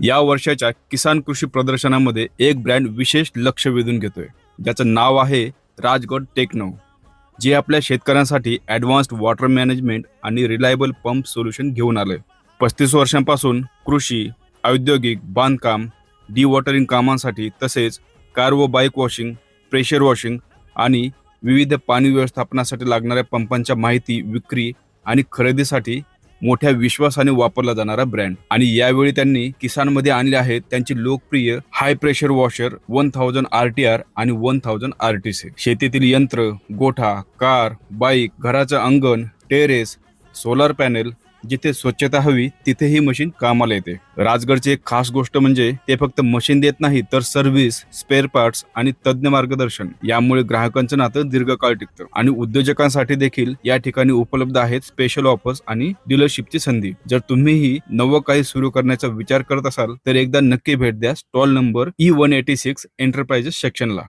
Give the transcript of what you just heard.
या वर्षाच्या किसान कृषी प्रदर्शनामध्ये एक ब्रँड विशेष लक्ष वेधून घेतोय. ज्याचं नाव आहे राजगड टेक्नो जे आपल्या शेतकऱ्यांसाठी ॲडव्हान्स्ड वॉटर मॅनेजमेंट आणि रिलायबल पंप सोल्युशन घेऊन आलंय. पस्तीस वर्षांपासून कृषी औद्योगिक बांधकाम डिवॉटरिंग कामांसाठी तसेच कार व बाईक वॉशिंग प्रेशर वॉशिंग आणि विविध पाणी व्यवस्थापनासाठी लागणाऱ्या पंपांच्या माहिती विक्री आणि खरेदीसाठी मोठ्या विश्वासाने वापरला जाणारा ब्रँड आणि यावेळी त्यांनी किसानमध्ये आणले आहेत त्यांची लोकप्रिय high pressure washer one thousand R T R आणि one thousand R T C शेतीतील यंत्र गोठा कार बाईक घराचं अंगण टेरेस सोलार पॅनेल जिथे स्वच्छता हवी तिथे ही मशीन कामाला येते. राजगडची एक खास गोष्ट म्हणजे ते फक्त मशीन देत नाही तर सर्व्हिस स्पेअर पार्ट्स आणि तज्ञ मार्गदर्शन यामुळे ग्राहकांचं नातं दीर्घकाळ टिकतं. आणि उद्योजकांसाठी देखील या ठिकाणी उपलब्ध आहेत स्पेशल ऑफर्स आणि डीलरशिपची संधी. जर तुम्हीही नवं काही सुरू करण्याचा विचार करत असाल तर एकदा नक्की भेट द्या. Stall number E one eighty six enterprises सेक्शनला